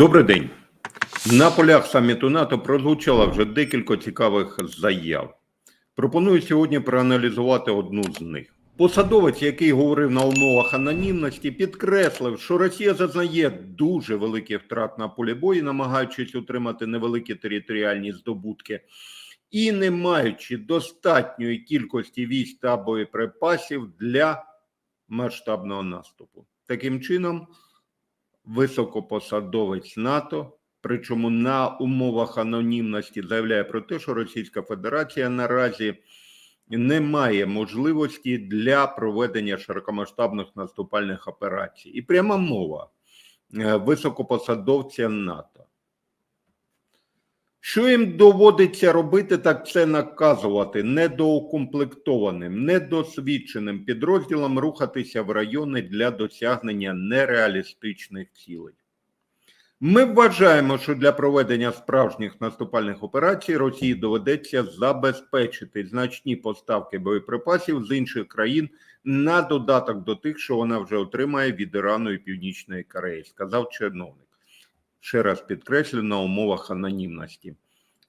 Добрий день. На полях саміту НАТО прозвучало вже декілька цікавих заяв. Пропоную сьогодні проаналізувати одну з них. Посадовець, який говорив на умовах анонімності, підкреслив, що Росія зазнає дуже великих втрат на полі бою, намагаючись утримати невеликі територіальні здобутки, і не маючи достатньої кількості військ та боєприпасів для масштабного наступу. Таким чином, високопосадовець НАТО, причому на умовах анонімності, заявляє про те, що Російська Федерація наразі не має можливості для проведення широкомасштабних наступальних операцій. І пряма мова е, високопосадовця НАТО. Що їм доводиться робити, так це наказувати недоукомплектованим, недосвідченим підрозділам рухатися в райони для досягнення нереалістичних цілей. Ми вважаємо, що для проведення справжніх наступальних операцій Росії доведеться забезпечити значні поставки боєприпасів з інших країн на додаток до тих, що вона вже отримає від Ірану і Північної Кореї, сказав чиновник. Ще раз підкреслю на умовах анонімності.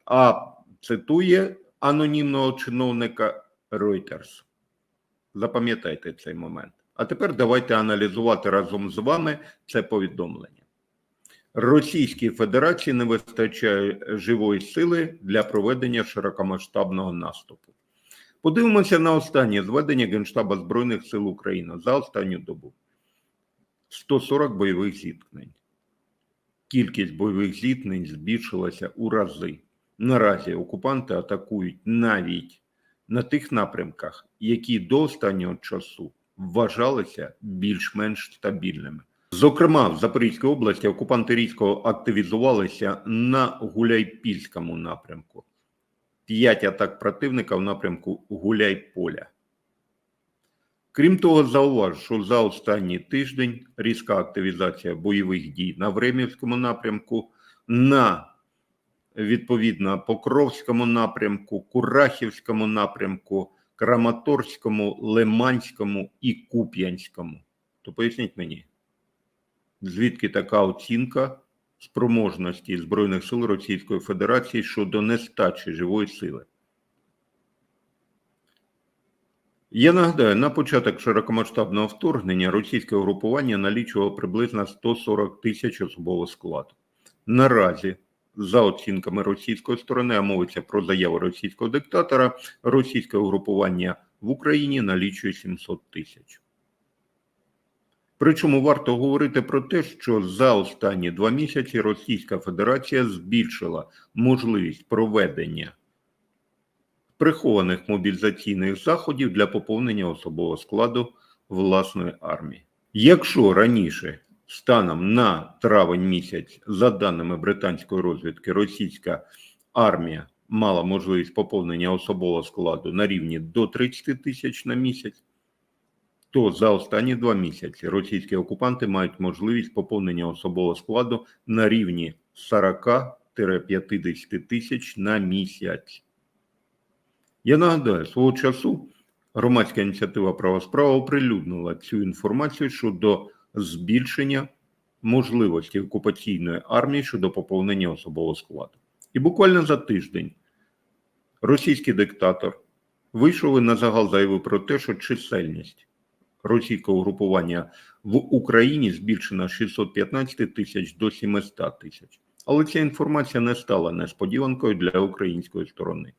А цитує анонімного чиновника Reuters. Запам'ятайте цей момент. А тепер давайте аналізувати разом з вами це повідомлення. Російській Федерації не вистачає живої сили для проведення широкомасштабного наступу. Подивимося на останнє зведення Генштаба Збройних сил України за останню добу: 140 бойових зіткнень. Кількість бойових зіткнень збільшилася у рази. Наразі окупанти атакують навіть на тих напрямках, які до останнього часу вважалися більш-менш стабільними. Зокрема, в Запорізькій області окупанти різко активізувалися на Гуляйпільському напрямку. П'ять атак противника в напрямку Гуляйполя. Крім того, зауваж, що за останній тиждень різка активізація бойових дій на Времівському напрямку, на відповідно Покровському напрямку, Курахівському напрямку, Краматорському, Лиманському і Куп'янському. То поясніть мені, звідки така оцінка спроможності Збройних сил Російської Федерації щодо нестачі живої сили? Я нагадаю, на початок широкомасштабного вторгнення російське угрупування налічувало приблизно 140 тисяч особового складу. Наразі, за оцінками російської сторони, а мовиться про заяву російського диктатора, російське угрупування в Україні налічує 700 тисяч. Причому варто говорити про те, що за останні два місяці Російська Федерація збільшила можливість проведення прихованих мобілізаційних заходів для поповнення особового складу власної армії. Якщо раніше станом на травень місяць, за даними британської розвідки, російська армія мала можливість поповнення особового складу на рівні до 30 тисяч на місяць, то за останні два місяці російські окупанти мають можливість поповнення особового складу на рівні 40-50 тисяч на місяць. Я нагадаю, свого часу громадська ініціатива права справа оприлюднила цю інформацію щодо збільшення можливості окупаційної армії щодо поповнення особового складу. І буквально за тиждень російський диктатор вийшов на загал заявив про те, що чисельність російського угрупування в Україні збільшена з 615 тисяч до 700 тисяч. Але ця інформація не стала несподіванкою для української сторони.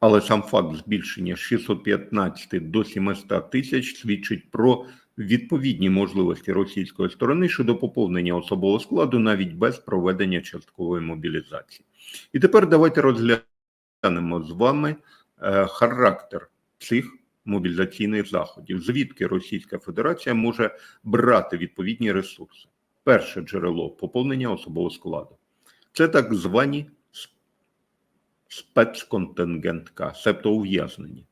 Але сам факт збільшення з 615 до 700 тисяч свідчить про відповідні можливості російської сторони щодо поповнення особового складу навіть без проведення часткової мобілізації. І тепер давайте розглянемо з вами е, характер цих мобілізаційних заходів, звідки Російська Федерація може брати відповідні ресурси. Перше джерело поповнення особового складу це так звані спецконтингентка, себто ув'язнені.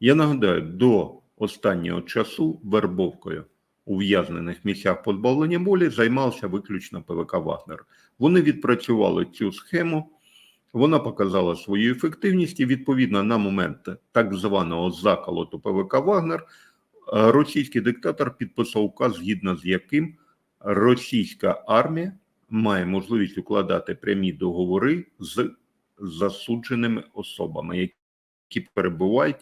Я нагадаю, до останнього часу вербовкою у в'язнених місцях позбавлення волі займався виключно ПВК Вагнер. Вони відпрацювали цю схему, вона показала свою ефективність і відповідно на момент так званого заколоту ПВК Вагнер російський диктатор підписав указ, згідно з яким російська армія має можливість укладати прямі договори з засудженими особами, які перебувають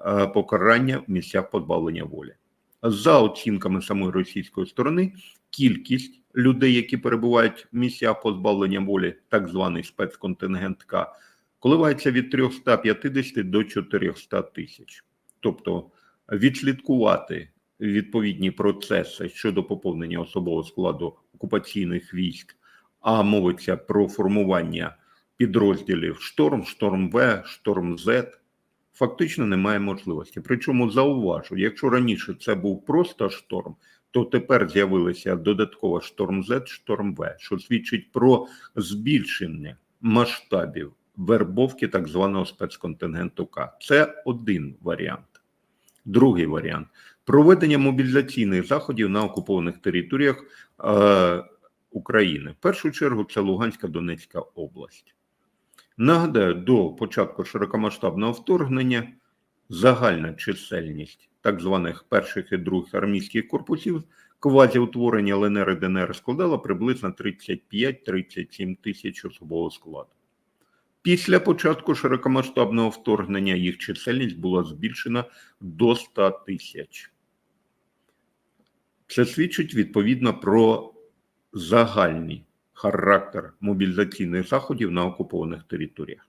е, покарання в місцях позбавлення волі. За оцінками самої російської сторони, кількість людей, які перебувають в місцях позбавлення волі, так званий спецконтингент К, коливається від 350 до 400 тисяч. Тобто відслідкувати відповідні процеси щодо поповнення особового складу окупаційних військ, а мовиться про формування підрозділів Шторм, Шторм В, Шторм З, фактично немає можливості. Причому зауважу, якщо раніше це був просто шторм, то тепер з'явилися додатково шторм З, шторм В, що свідчить про збільшення масштабів вербовки так званого спецконтингенту К. Це один варіант. Другий варіант проведення мобілізаційних заходів на окупованих територіях е, України. В першу чергу це Луганська Донецька область. Нагадаю, до початку широкомасштабного вторгнення загальна чисельність так званих перших і других армійських корпусів квазіутворення ЛНР і ДНР складала приблизно 35-37 тисяч особового складу. Після початку широкомасштабного вторгнення їх чисельність була збільшена до 100 тисяч. Це свідчить відповідно про загальний характер мобілізаційних заходів на окупованих територіях.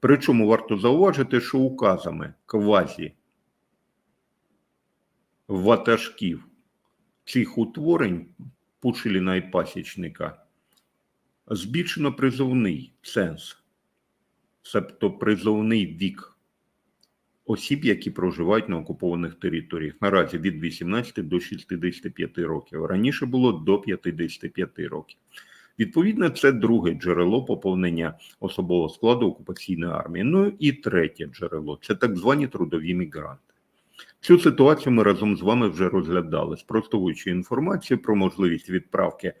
Причому варто зауважити, що указами квазі ватажків цих утворень Пушиліна і Пасічника збільшено призовний сенс, тобто призовний вік осіб, які проживають на окупованих територіях. Наразі від 18 до 65 років. Раніше було до 55 років. Відповідно, це друге джерело поповнення особового складу окупаційної армії. Ну і третє джерело це так звані трудові мігранти. Цю ситуацію ми разом з вами вже розглядали, спростовуючи інформацію про можливість відправки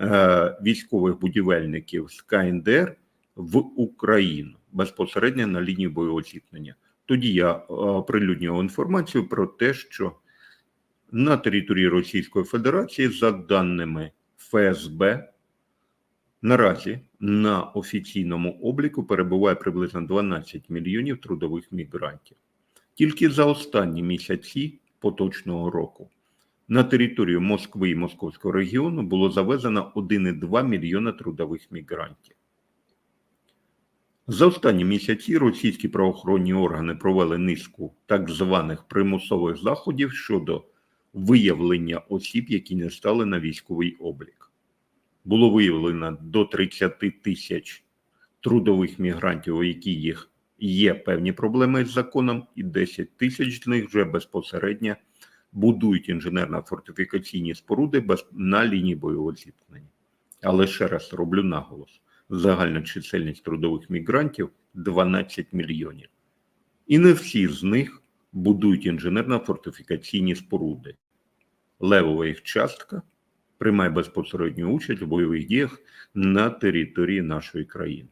е, військових будівельників з КНДР в Україну безпосередньо на лінію бойового зіткнення. Тоді я е, оприлюднював інформацію про те, що на території Російської Федерації, за даними ФСБ, наразі на офіційному обліку перебуває приблизно 12 мільйонів трудових мігрантів. Тільки за останні місяці поточного року на територію Москви і Московського регіону було завезено 1,2 мільйона трудових мігрантів. За останні місяці російські правоохоронні органи провели низку так званих примусових заходів щодо виявлення осіб, які не стали на військовий облік. Було виявлено до 30 тисяч трудових мігрантів, у яких є певні проблеми з законом, і 10 тисяч з них вже безпосередньо будують інженерно-фортифікаційні споруди на лінії бойового зіткнення. Але ще раз роблю наголос: загальна чисельність трудових мігрантів 12 мільйонів. І не всі з них будують інженерно-фортифікаційні споруди. Левова їх частка приймає безпосередню участь у бойових діях на території нашої країни.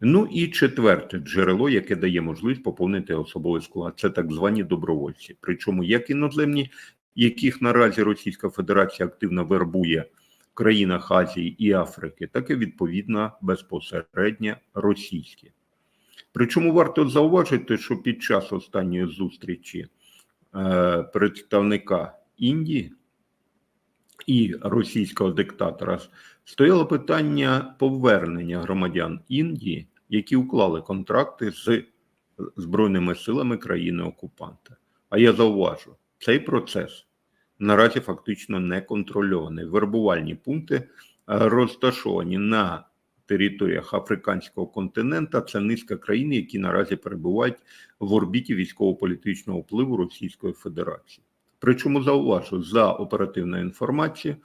Ну і четверте джерело, яке дає можливість поповнити особовий склад, це так звані добровольці. Причому як іноземні, яких наразі Російська Федерація активно вербує в країнах Азії і Африки, так і відповідно безпосередньо російські. Причому варто зауважити, що під час останньої зустрічі е, представника Індії і російського диктатора стояло питання повернення громадян Індії, які уклали контракти з Збройними силами країни-окупанта. А я зауважу, цей процес наразі фактично не контрольований. Вербувальні пункти е, розташовані на територіях африканського континента. Це низка країн, які наразі перебувають в орбіті військово-політичного впливу Російської Федерації. Причому зауважу за оперативною інформацією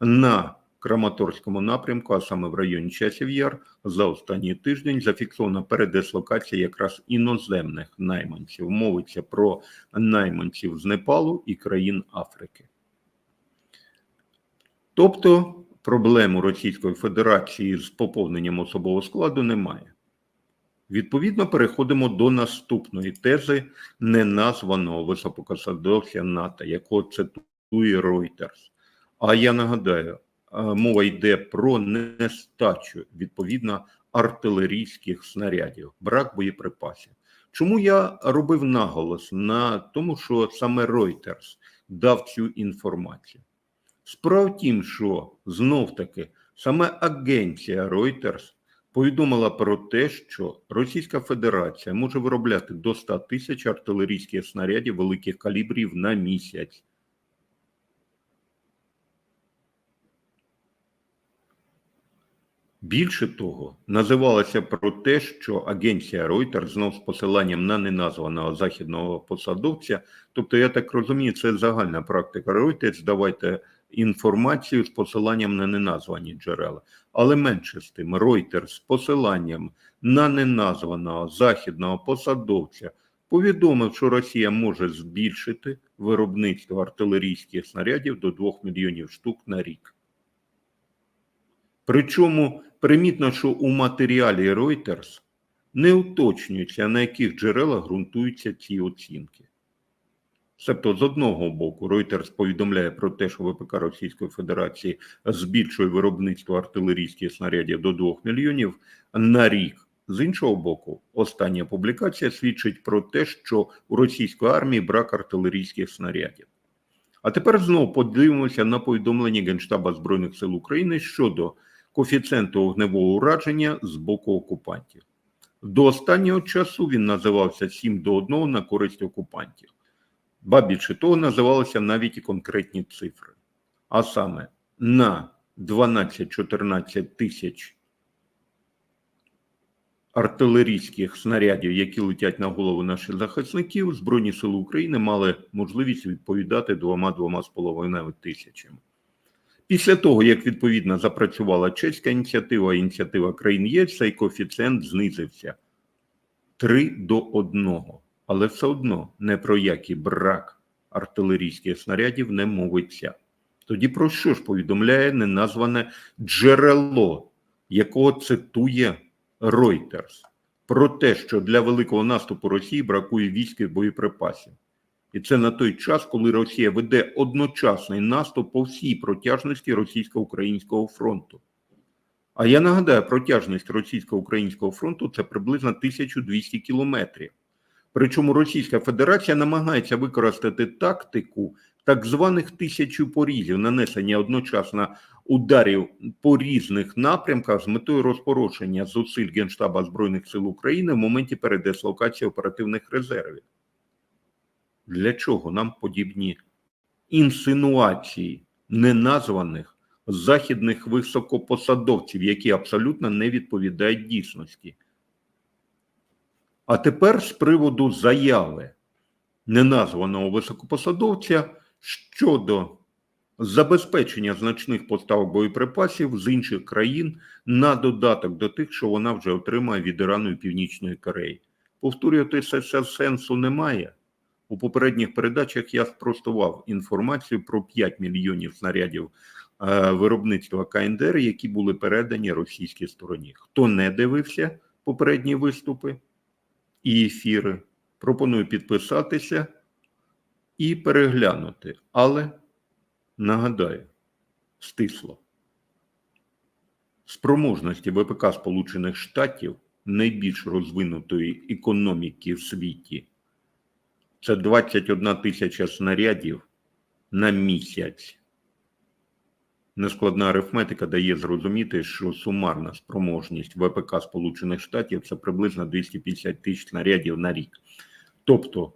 на Краматорському напрямку, а саме в районі Часів Яр, за останній тиждень зафіксована передислокація якраз іноземних найманців. Мовиться про найманців з Непалу і країн Африки. Тобто проблему Російської Федерації з поповненням особового складу немає. Відповідно, переходимо до наступної тези неназваного високопосадовця НАТО, якого цитує Reuters. А я нагадаю, мова йде про нестачу відповідно артилерійських снарядів, брак боєприпасів. Чому я робив наголос на тому, що саме Reuters дав цю інформацію? Справа в тім, що знов таки саме агенція Reuters повідомила про те, що Російська Федерація може виробляти до 100 тисяч артилерійських снарядів великих калібрів на місяць. Більше того, називалося про те, що агенція Reuters знов з посиланням на неназваного західного посадовця, тобто, я так розумію, це загальна практика Reuters, давайте інформацію з посиланням на неназвані джерела. Але менше з тим, Reuters з посиланням на неназваного західного посадовця повідомив, що Росія може збільшити виробництво артилерійських снарядів до 2 мільйонів штук на рік. Причому примітно, що у матеріалі Reuters не уточнюється, на яких джерелах ґрунтуються ці оцінки. Тобто, з одного боку, Reuters повідомляє про те, що ВПК Російської Федерації збільшує виробництво артилерійських снарядів до 2 мільйонів на рік. З іншого боку, остання публікація свідчить про те, що у російської армії брак артилерійських снарядів. А тепер знову подивимося на повідомлення Генштаба Збройних сил України щодо коефіцієнту вогневого ураження з боку окупантів. До останнього часу він називався 7 до 1 на користь окупантів. Ба більше того, називалися навіть і конкретні цифри. А саме на 12-14 тисяч артилерійських снарядів, які летять на голову наших захисників, Збройні Сили України мали можливість відповідати двома-двома з половиною тисячами. Після того, як відповідно запрацювала чеська ініціатива, ініціатива країн ЄС, цей коефіцієнт знизився 3 до 1. Але все одно не про який брак артилерійських снарядів не мовиться. Тоді про що ж повідомляє неназване джерело, якого цитує Reuters? Про те, що для великого наступу Росії бракує військ і боєприпасів. І це на той час, коли Росія веде одночасний наступ по всій протяжності російсько-українського фронту. А я нагадаю, протяжність російсько-українського фронту це приблизно 1200 кілометрів. Причому Російська Федерація намагається використати тактику так званих тисячу порізів, нанесення одночасно ударів по різних напрямках з метою розпорошення зусиль Генштаба Збройних сил України в моменті передислокації оперативних резервів. Для чого нам подібні інсинуації неназваних західних високопосадовців, які абсолютно не відповідають дійсності? А тепер з приводу заяви неназваного високопосадовця щодо забезпечення значних поставок боєприпасів з інших країн на додаток до тих, що вона вже отримає від Ірану і Північної Кореї. Повторювати це сенсу немає. У попередніх передачах я спростував інформацію про 5 мільйонів снарядів е, виробництва КНДР, які були передані російській стороні. Хто не дивився попередні виступи і ефіри, пропоную підписатися і переглянути. Але нагадаю, стисло. Спроможності ВПК Сполучених Штатів найбільш розвинутої економіки в світі. Це 21 тисяча снарядів на місяць. Нескладна арифметика дає зрозуміти, що сумарна спроможність ВПК Сполучених Штатів це приблизно 250 тисяч снарядів на рік. Тобто,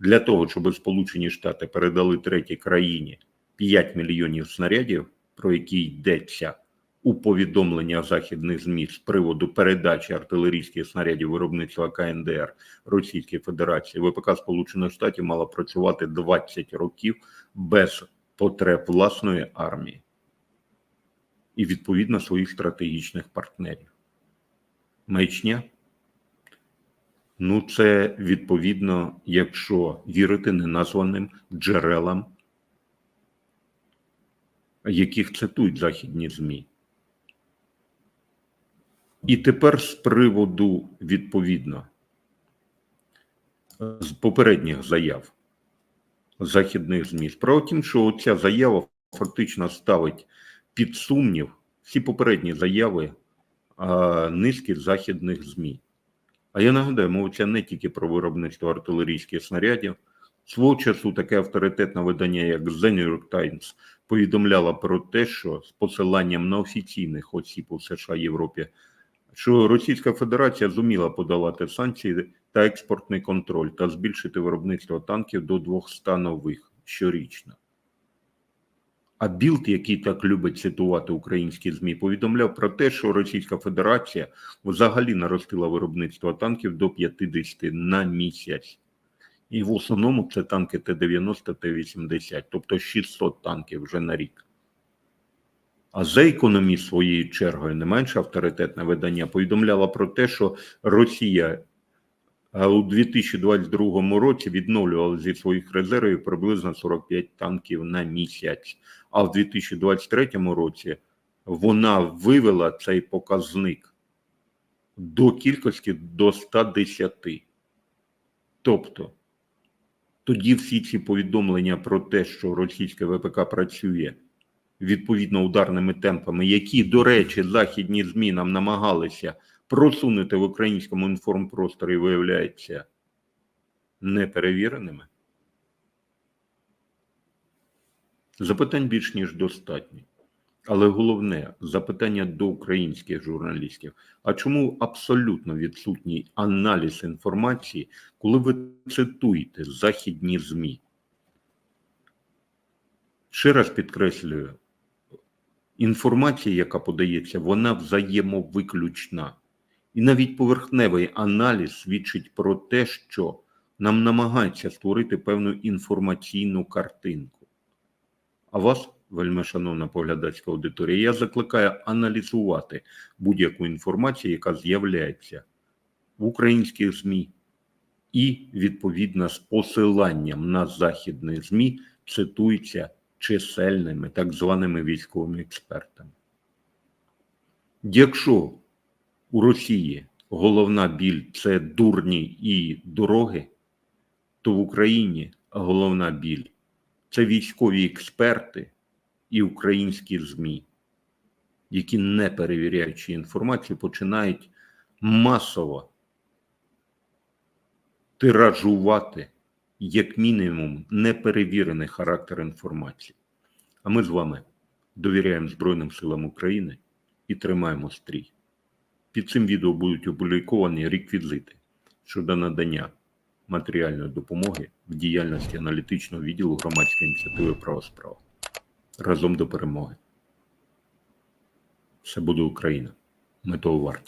для того, щоб Сполучені Штати передали третій країні 5 мільйонів снарядів, про які йдеться у повідомленнях західних ЗМІ з приводу передачі артилерійських снарядів виробництва КНДР Російській Федерації, ВПК Сполучених Штатів мала працювати 20 років без потреб власної армії і відповідно своїх стратегічних партнерів. Маячня? Ну, це відповідно, якщо вірити неназваним джерелам, яких цитують західні ЗМІ. І тепер з приводу відповідно з попередніх заяв західних ЗМІ. Справа тім, що ця заява фактично ставить під сумнів всі попередні заяви низки західних ЗМІ. А я нагадаю, мовиться не тільки про виробництво артилерійських снарядів. Свого часу таке авторитетне видання, як The New York Times, повідомляло про те, що з посиланням на офіційних осіб у США Європі, що Російська Федерація зуміла подолати санкції та експортний контроль та збільшити виробництво танків до 200 нових щорічно. А Білд, який так любить цитувати українські ЗМІ, повідомляв про те, що Російська Федерація взагалі наростила виробництво танків до 50 на місяць. І в основному це танки Т-90, Т-80, тобто 600 танків вже на рік. А за економіст своєю чергою не менш авторитетне видання повідомляло про те, що Росія у 2022 році відновлювала зі своїх резервів приблизно 45 танків на місяць. А в 2023 році вона вивела цей показник до кількості до 110. Тобто, тоді всі ці повідомлення про те, що російське ВПК працює відповідно ударними темпами, які, до речі, західні ЗМІ нам намагалися просунути в українському інформпросторі, виявляється неперевіреними. Запитань більш ніж достатньо. Але головне запитання до українських журналістів: а чому абсолютно відсутній аналіз інформації, коли ви цитуєте західні ЗМІ? Ще раз підкреслюю, інформація, яка подається, вона взаємовиключна. І навіть поверхневий аналіз свідчить про те, що нам намагаються створити певну інформаційну картинку. А вас, вельми шановна поглядацька аудиторія, я закликаю аналізувати будь-яку інформацію, яка з'являється в українських ЗМІ, і відповідно з посиланням на західні ЗМІ цитується чисельними так званими військовими експертами. Якщо у Росії головна біль це дурні і дороги, то в Україні головна біль це військові експерти і українські ЗМІ, які, не перевіряючи інформацію, починають масово тиражувати, як мінімум, неперевірений характер інформації. А ми з вами довіряємо Збройним силам України і тримаємо стрій. Під цим відео будуть опубліковані реквізити щодо надання матеріальної допомоги в діяльності аналітичного відділу громадської ініціативи «Права справа». Разом до перемоги. Все буде Україна. Ми того варті.